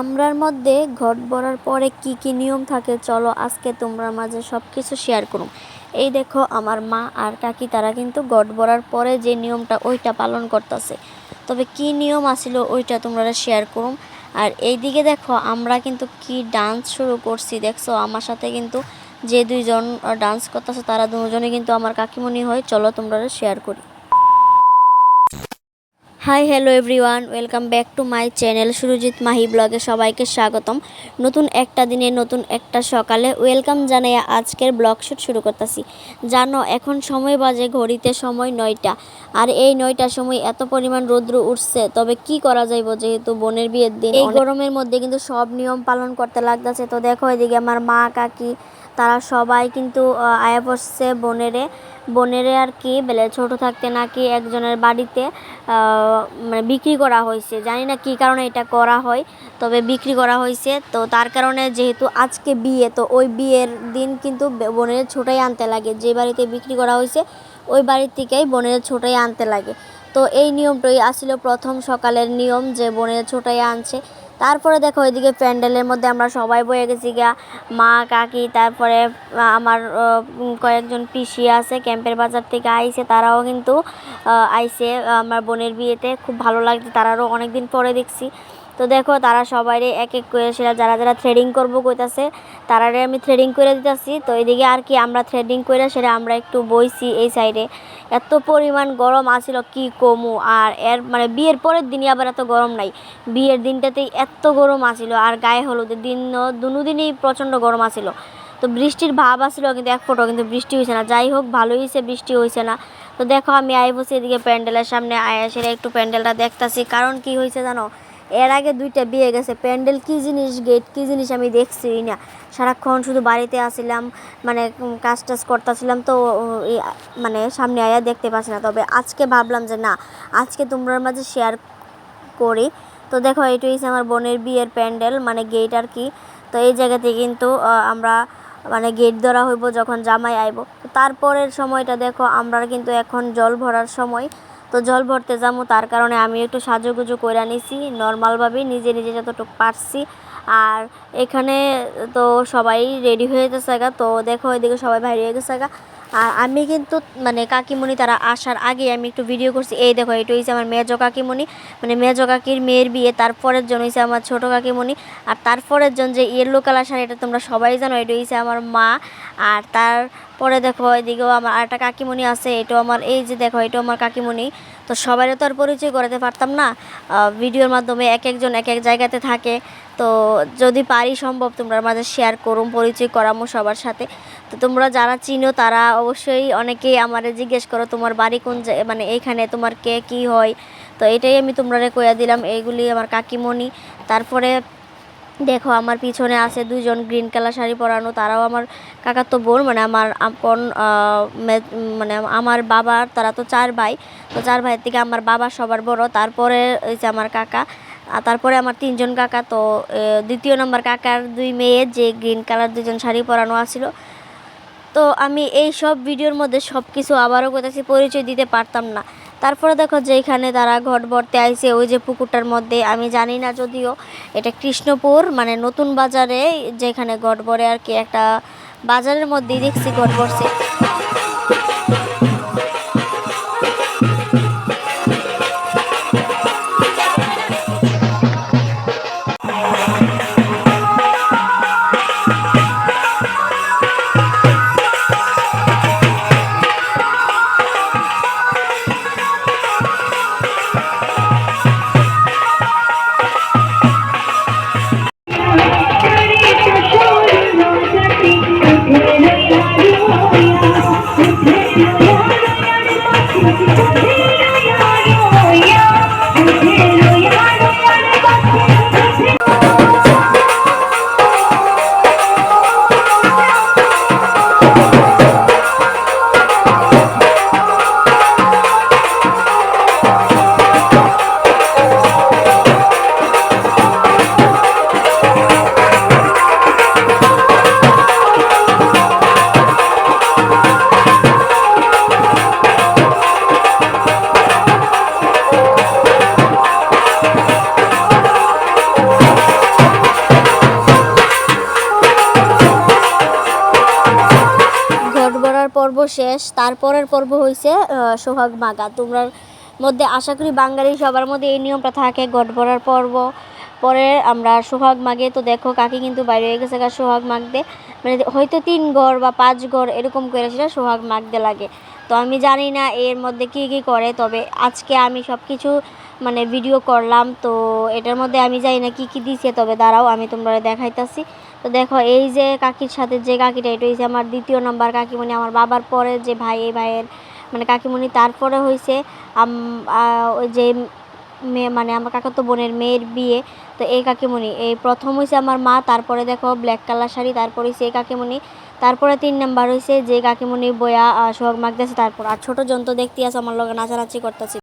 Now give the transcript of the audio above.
আমরার মধ্যে ঘট ভরার পরে কি কি নিয়ম থাকে, চলো আজকে তোমরা মাঝে সব কিছু শেয়ার করুম এই দেখো, আমার মা আর কাকি, তারা কিন্তু ঘট ভরার পরে যে নিয়মটা, ওইটা পালন করতেছে। তবে কি নিয়ম আসিল ওইটা তোমরা শেয়ার করুম আর এইদিকে দেখো, আমরা কিন্তু কি ডান্স শুরু করছি, দেখছ? আমার সাথে কিন্তু যে দুইজন ডান্স করতেছে, তারা দুজনে কিন্তু আমার কাকিমণি হয়, চলো তোমরা শেয়ার করি। Hi hello everyone welcome back to my channel Surajit Mahi ব্লগে সবাইকে স্বাগতম। নতুন একটা দিনে নতুন একটা সকালে ওয়েলকাম জানাই আজকের ব্লগ শ্যুট শুরু করতেছি। জানো এখন সময় বাজে ঘড়িতে সময় নয়টা। আর এই নয়টার সময় এত পরিমাণ রৌদ্র উঠছে তবে কি করা যাইব যেহেতু বোনের বিয়ের দিন। এই গরমের মধ্যে কিন্তু সব নিয়ম পালন করতে লাগতেছে। তো দেখো এদিকে আমার মা কাকি তারা সবাই কিন্তু আয়া পড়ছে বোনেরে। বোনেরে আর কি, বেলে ছোট থাকতে নাকি একজনের বাড়িতে মানে বিক্রি করা হয়েছে। জানি না কী কারণে এটা করা হয়, তবে বিক্রি করা হয়েছে। তো তার কারণে যেহেতু আজকে বিয়ে, তো ওই বিয়ের দিন কিন্তু বোনের ছোটাই আনতে লাগে। যে বাড়িতে বিক্রি করা হয়েছে, ওই বাড়ির থেকেই বোনের ছোটাই আনতে লাগে। তো এই নিয়মটাই আসছিল প্রথম সকালের নিয়ম যে বোনের ছোটাই আনছে। তারপরে দেখো ওইদিকে প্যান্ডেলের মধ্যে আমরা সবাই বয়ে গেছি গা মা, কাকি, তারপরে আমার কয়েকজন পিসি আছে, ক্যাম্পের বাজার থেকে আইছে, তারাও কিন্তু আইছে। আমার বোনের বিয়েতে খুব ভালো লাগছে, তারারও অনেক দিন পরে দেখছি। তো দেখো, তারা সবাই এক এক করে সেটা যারা যারা থ্রেডিং করব কইতাছে, তারারে আমি থ্রেডিং করে দিতেছি। তো এদিকে আর কি আমরা থ্রেডিং করে সেটা আমরা একটু বইছি এই সাইডে এত পরিমাণ গরম আসিল কি কমু? আর এর মানে বিয়ের পরের দিনই আবার এত গরম নাই। বিয়ের দিনটাতেই এত গরম আসিল আর গায়ে হলুদের দিন দুদিনই প্রচণ্ড গরম আসিল তো বৃষ্টির ভাব আসিল কিন্তু এক ফোটো কিন্তু বৃষ্টি হয়েছে না। যাই হোক, ভালোই হয়েছে বৃষ্টি হয়েছে না। তো দেখো, আমি আই বসে এদিকে প্যান্ডেলের সামনে, আয়া সেরে একটু প্যান্ডেলটা দেখতাছি। কারণ কি হয়েছে জানো? এর আগে দুইটা বিয়ে গেছে। প্যান্ডেল কি জিনিস, গেট কি জিনিস আমি দেখছি না। সারাক্ষণ শুধু বাড়িতে আসিলাম মানে কাজ টাজ করতেছিলাম তো মানে সামনে আয়া দেখতে পাচ্ছি না। তবে আজকে ভাবলাম যে না, আজকে তোমরা মাঝে শেয়ার করি। তো দেখো, এইটা হচ্ছে আমার বোনের বিয়ের প্যান্ডেল মানে গেট আর কি। তো এই জায়গাতে কিন্তু আমরা মানে গেট ধরা হইব যখন জামাই আইব। তারপরের সময়টা দেখো আমরা কিন্তু এখন জল ভরার সময়। তো জল ভরতে যাব, তার কারণে আমি একটু সাজুগুজু করে নিছি। নর্মালভাবেই নিজে নিজে যতটুকু পারছি। আর এখানে তো সবাই রেডি হয়ে গেছে তো দেখো এদিকে সবাই বাইরে হয়ে গেছে আর আমি কিন্তু মানে কাকিমণি তারা আসার আগে আমি একটু ভিডিও করছি। এই দেখো, এটা হয়েছে আমার মেজ কাকিমণি। মানে মেজ কাকির মেয়ের বিয়ে, তারপরের জন হয়েছে আমার ছোটো কাকিমণি। আর তারপরের জন যে ইয়েলো কালার শাড়ি, এটা তোমরা সবাই জানো, এটা হয়েছে আমার মা। আর তারপরে দেখো, এদিকেও আমার আরেকটা কাকিমণি আছে, এটাও আমার, এই যে দেখো, এটাও আমার কাকিমণি। তো সবারও তো আর পরিচয় করাতে পারতাম না। ভিডিওর মাধ্যমে এক একজন এক এক জায়গাতে থাকে। তো যদি পারি সম্ভব তোমরা মাঝে শেয়ার করুম পরিচয় করামো সবার সাথে। তো তোমরা যারা চিনো তারা অবশ্যই অনেকেই আমারে জিজ্ঞেস করো, তোমার বাড়ি কোন মানে এইখানে তোমার কে, কি হয়? তো এটাই আমি তোমরা কইয়া দিলাম। এইগুলি আমার কাকিমণি। তারপরে দেখো, আমার পিছনে আছে দুজন গ্রিন কালার শাড়ি পরানো, তারাও আমার কাকার তো বোন মানে আমার আপন মানে আমার বাবার তারা তো চার ভাই, তো চার ভাইয়ের থেকে আমার বাবা সবার বড়, তারপরে হয়েছে আমার কাকা, আর তারপরে আমার তিনজন কাকা, তো দ্বিতীয় নম্বর কাকার দুই মেয়ে, যে গ্রিন কালার দুজন শাড়ি পরানো আছিল। তো আমি এই সব ভিডিওর মধ্যে সব কিছু আবারও কোথাছি পরিচয় দিতে পারতাম না। তারপরে দেখো যে এখানে তারা ঘট ভরতে আইছে, ওই যে পুকুরটার মধ্যে। আমি জানি না যদিও, এটা কৃষ্ণপুর মানে নতুন বাজারে যেখানে ঘট ভরে আর কি একটা বাজারের মধ্যেই দেখছি ঘট ভরছে। পর্ব শেষ। তারপরের পর্ব হয়েছে সোহাগ মাগা তোমরা মধ্যে আশা করি বাঙালি সবার মধ্যে এই নিয়মটা থাকে, গট ভরার পর্ব। পরে আমরা সোহাগ মাগে, তো দেখো কাকি কিন্তু বাইরে হয়ে গেছে কার সোহাগ মাগতে। মানে হয়তো তিন ঘর বা পাঁচ ঘর এরকম করে সেটা সোহাগ মাগতে লাগে। তো আমি জানি না এর মধ্যে কী কী করে, তবে আজকে আমি সব কিছু মানে ভিডিও করলাম। তো এটার মধ্যে আমি জানি না কী কী দিছে, তবে দাঁড়াও, আমি তোমরা দেখাইতাছি। তো দেখো, এই যে কাকির সাথে যে কাকিটা, এটা হয়েছে আমার দ্বিতীয় নম্বর কাকিমণি। আমার বাবার পরে যে ভাই, এই ভাইয়ের মানে কাকিমণি, তারপরে হয়েছে ওই যে মেয়ে মানে আমার কাকাতো বোনের মেয়ের বিয়ে। তো এই কাকিমণি, এই প্রথম হয়েছে আমার মা, তারপরে দেখো ব্ল্যাক কালার শাড়ি, তারপরে হয়েছে এই কাকিমণি। তারপরে তিন নাম্বার হয়েছে যে কাকিমণি বয়া সোহাগ মাগতেছে, তারপর। আর ছোটো জন্তু দেখতে আছে, আমার লগে নাচানাচি করতেছে।